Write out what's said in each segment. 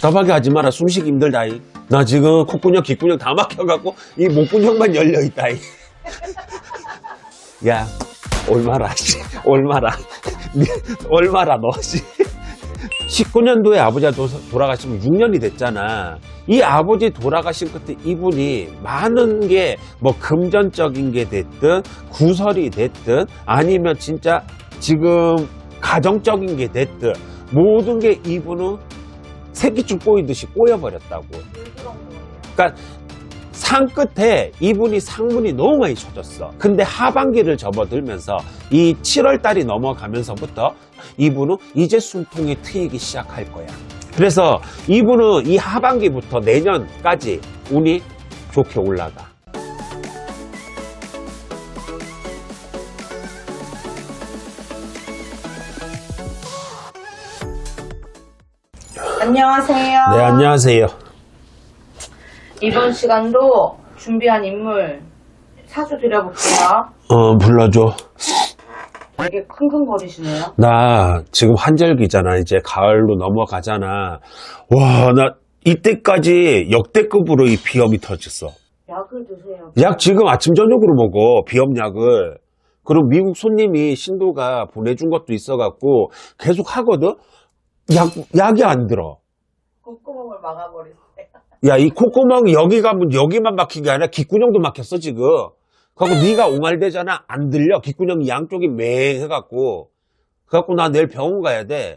답답하게 하지 마라. 숨쉬기 힘들다이. 나 지금 콧구녕, 귓구녕 다 막혀갖고 이 목구녕만 열려있다이. 야, 얼마라, 씨. 얼마라. 얼마라, 너, 씨. 19년도에 아버지가 도- 돌아가시면 6년이 됐잖아. 이 아버지 돌아가신 끝에 이분이 많은 게 뭐 금전적인 게 됐든 구설이 됐든 아니면 진짜 지금 가정적인 게 됐든 모든 게 이분은 새끼줄 꼬이듯이 꼬여버렸다고. 그러니까 상 끝에 이분이 상문이 너무 많이 쳐졌어. 근데 하반기를 접어들면서 이 7월 달이 넘어가면서부터 이분은 이제 숨통이 트이기 시작할 거야. 그래서 이분은 이 하반기부터 내년까지 운이 좋게 올라가. 안녕하세요. 네, 안녕하세요. 이번 시간도 준비한 인물 사주 드려볼게요. 어, 불러줘. 되게 킁킁거리시네요. 나 지금 한절기잖아. 이제 가을로 넘어가잖아. 와, 나 이때까지 역대급으로 이 비염이 터졌어. 약을 드세요. 약 지금 아침 저녁으로 먹어 비염약을 그리고 미국 손님이 신도가 보내준 것도 있어갖고 계속 하거든 약 약이 안 들어. 콧구멍을 막아버리세요. 야 이 콧구멍 여기 가면 여기만 막힌 게 아니라 귓구녕도 막혔어 지금. 그래갖고 네가 옹알대잖아. 안 들려. 귓구녕이 양쪽이 맹 해갖고. 그래갖고 나 내일 병원 가야 돼야너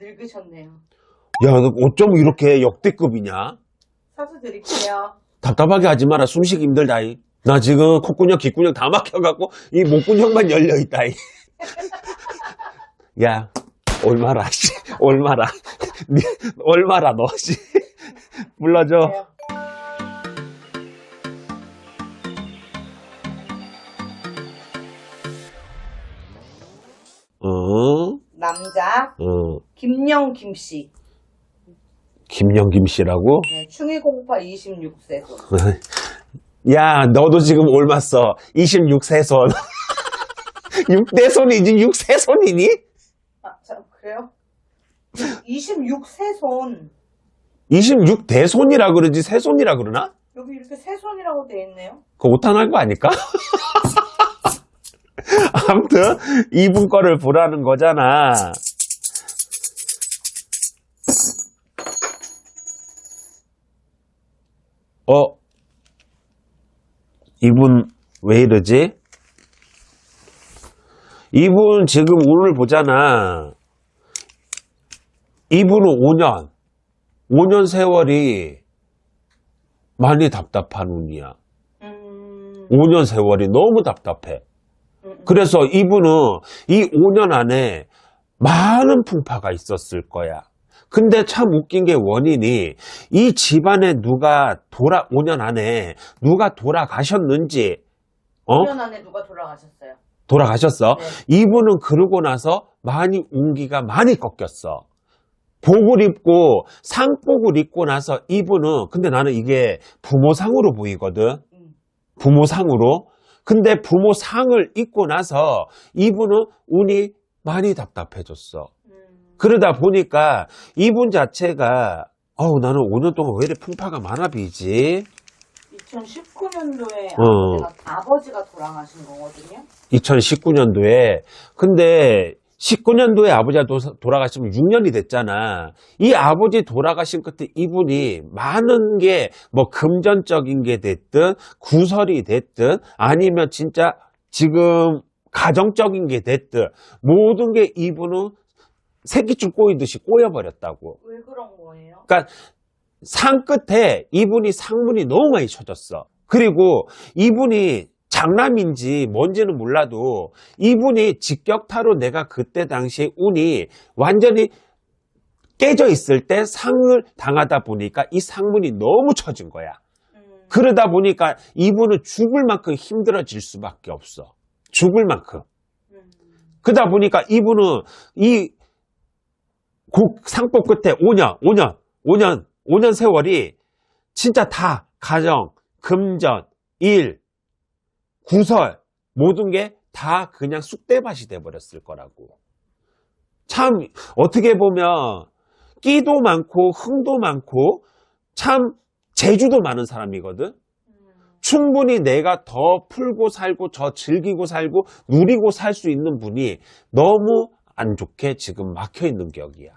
늙으셨네요. 어쩜 이렇게 역대급이냐? 사주 드릴게요. 답답하게 하지 마라. 숨쉬기 힘들다이. 나 지금 콧구녕 귓구녕 다 막혀갖고 이 목구녕만 열려있다이. 야 얼마라 씨 얼마라 니- 얼마라 너씨 불러줘 어? 남자 어 김영 김 씨. 김영김 씨라고? 네, 충의공파 26세. 야 너도 지금 올맞어 26세손 6대손이지 6세손이니? 그래요? 26세 손. 26대손이라 그러지 세손이라 그러나? 여기 이렇게 세 손이라고 돼 있네요. 그거 오탄할 거 아닐까? 아무튼 이분 거를 보라는 거잖아. 어? 이분 왜 이러지? 이분 지금 운을 보잖아. 이분은 5년, 5년 세월이 많이 답답한 운이야. 음, 5년 세월이 너무 답답해. 음, 음. 그래서 이분은 이 5년 안에 많은 풍파가 있었을 거야. 근데 참 웃긴 게 원인이 이 집안에 누가 돌아, 5년 안에 누가 돌아가셨는지, 어? 5년 안에 누가 돌아가셨어요? 돌아가셨어? 네. 이분은 그러고 나서 많이 운기가 많이 꺾였어. 복을 입고 상복을 입고 나서 이분은 근데 나는 이게 부모상으로 보이거든. 음. 부모상으로. 근데 부모상을 입고 나서 이분은 운이 많이 답답해졌어. 음. 그러다 보니까 이분 자체가 어우 나는 5년 동안 왜 이렇게 풍파가 많아 비지? 2019년도에 어. 아버지가 돌아가신 거거든요. 2019년도에. 근데 19년도에 아버지가 도- 돌아가시면 6년이 됐잖아. 이 아버지 돌아가신 끝에 이분이 많은 게 뭐 금전적인 게 됐든 구설이 됐든 아니면 진짜 지금 가정적인 게 됐든 모든 게 이분은 새끼줄 꼬이듯이 꼬여버렸다고. 왜 그런 거예요? 그러니까 상 끝에 이분이 상문이 너무 많이 쳐졌어. 그리고 이분이 장남인지 뭔지는 몰라도 이분이 직격타로 내가 그때 당시에 운이 완전히 깨져 있을 때 상을 당하다 보니까 이 상문이 너무 쳐진 거야. 음. 그러다 보니까 이분은 죽을 만큼 힘들어질 수밖에 없어. 죽을 만큼. 음. 그러다 보니까 이분은 이 곡 상법 끝에 5년, 5년, 5년, 5년 세월이 진짜 다 가정, 금전, 일, 구설 모든 게 다 그냥 쑥대밭이 돼버렸을 거라고. 참 어떻게 보면 끼도 많고 흥도 많고 참 재주도 많은 사람이거든. 음. 충분히 내가 더 풀고 살고 저 즐기고 살고 누리고 살 수 있는 분이 너무 안 좋게 지금 막혀 있는 격이야.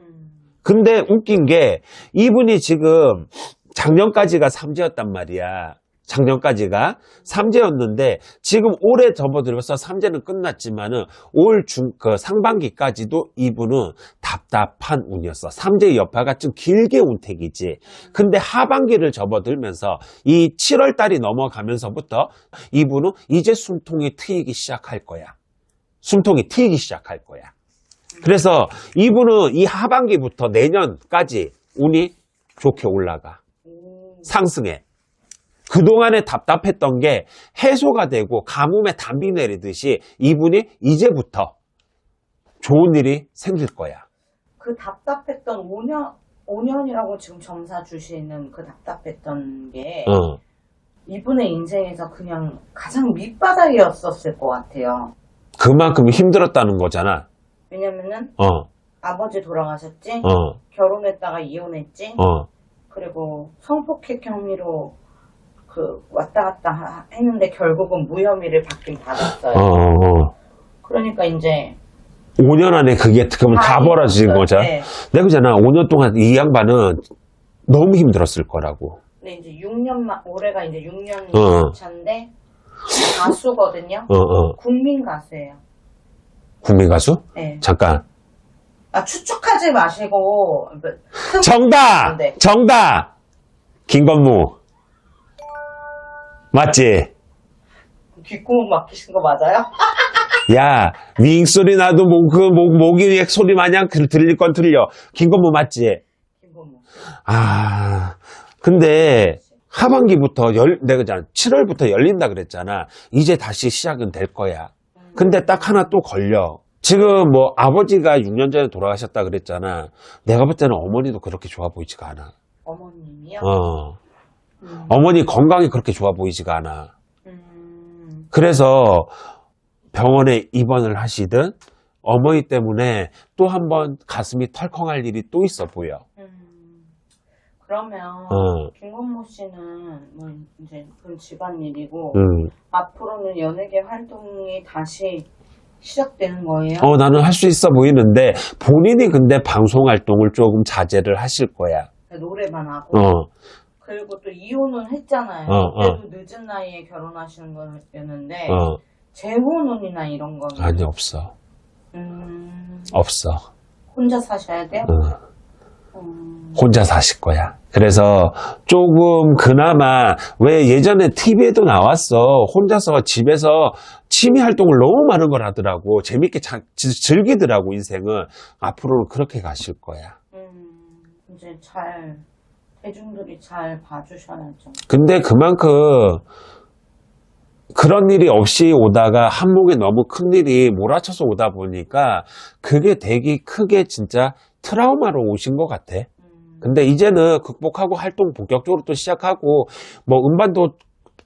음. 근데 웃긴 게 이분이 지금 작년까지가 삼재였단 말이야. 작년까지가 삼재였는데 지금 올해 접어들어서 삼재는 끝났지만은 올 중 그 상반기까지도 이분은 답답한 운이었어. 삼재의 여파가 좀 길게 온 택이지. 근데 하반기를 접어들면서 이 7월 달이 넘어가면서부터 이분은 이제 숨통이 트이기 시작할 거야. 숨통이 트이기 시작할 거야. 그래서 이분은 이 하반기부터 내년까지 운이 좋게 올라가. 오. 상승해. 그동안에 답답했던 게 해소가 되고 가뭄에 담비 내리듯이 이분이 이제부터 좋은 일이 생길 거야. 그 답답했던 5년, 5년이라고 지금 점사 주시는 그 답답했던 게 어. 이분의 인생에서 그냥 가장 밑바닥이었었을 것 같아요. 그만큼 힘들었다는 거잖아. 왜냐면은 어, 아버지 돌아가셨지, 어, 결혼했다가 이혼했지, 어. 그리고 성폭행 혐의로 그 왔다 갔다 하- 했는데 결국은 무혐의를 받긴 받았어요. 어, 어. 그러니까 이제 5년 안에 그게 그러면 다 벌어진 있었어요. 거잖아. 네. 내가 그잖아. 5년 동안 이 양반은 너무 힘들었을 거라고. 근데 이제 6년만 올해가 이제 6년 어. 차인데 가수거든요. 어, 어. 국민 가수예요. 국민 가수? 네. 잠깐. 아 추측하지 마시고 뭐, 큰- 정답! 네. 정답! 김건무. 맞지? 귓구멍 막히신 거 맞아요? 야, 윙 소리 나도 목, 그, 목, 모기 소리 마냥 그- 들릴 건 들려. 김건무 맞지? 김건모. 아, 근데 하반기부터 열, 내가 잖아 7월부터 열린다 그랬잖아. 이제 다시 시작은 될 거야. 근데 딱 하나 또 걸려. 지금 뭐 아버지가 6년 전에 돌아가셨다 그랬잖아. 내가 볼 때는 어머니도 그렇게 좋아 보이지가 않아. 어머님이요? 어. 음. 어머니 건강이 그렇게 좋아 보이지가 않아. 음. 그래서 병원에 입원을 하시든 어머니 때문에 또 한 번 가슴이 털컹할 일이 또 있어 보여. 음. 그러면 어. 김건모 씨는 뭐 이제 그런 집안일이고 음. 앞으로는 연예계 활동이 다시 시작되는 거예요? 어, 나는 할 수 있어 보이는데 본인이 근데 방송 활동을 조금 자제를 하실 거야. 노래만 하고 어, 그리고 또 이혼은 했잖아요. 어, 어. 그때도 늦은 나이에 결혼하시는 거였는데 어. 재혼운이나 이런 거는 아니, 없어. 음, 없어. 혼자 사셔야 돼요? 어, 음, 혼자 사실 거야. 그래서 조금 그나마 왜 예전에 TV에도 나왔어. 혼자서 집에서 취미 활동을 너무 많은 걸 하더라고. 재밌게 자- 지- 즐기더라고, 인생은. 앞으로는 그렇게 가실 거야. 음, 이제 잘 대중들이 잘 봐주셔야죠. 근데 그만큼 그런 일이 없이 오다가 한목에 너무 큰 일이 몰아쳐서 오다 보니까 그게 되게 크게 진짜 트라우마로 오신 것 같아. 음, 근데 이제는 극복하고 활동 본격적으로 또 시작하고 뭐 음반도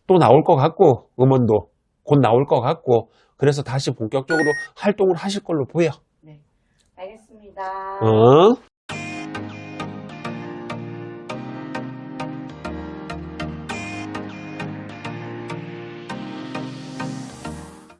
또 나올 것 같고 음원도 곧 나올 것 같고 그래서 다시 본격적으로 활동을 하실 걸로 보여. 네, 알겠습니다. 어?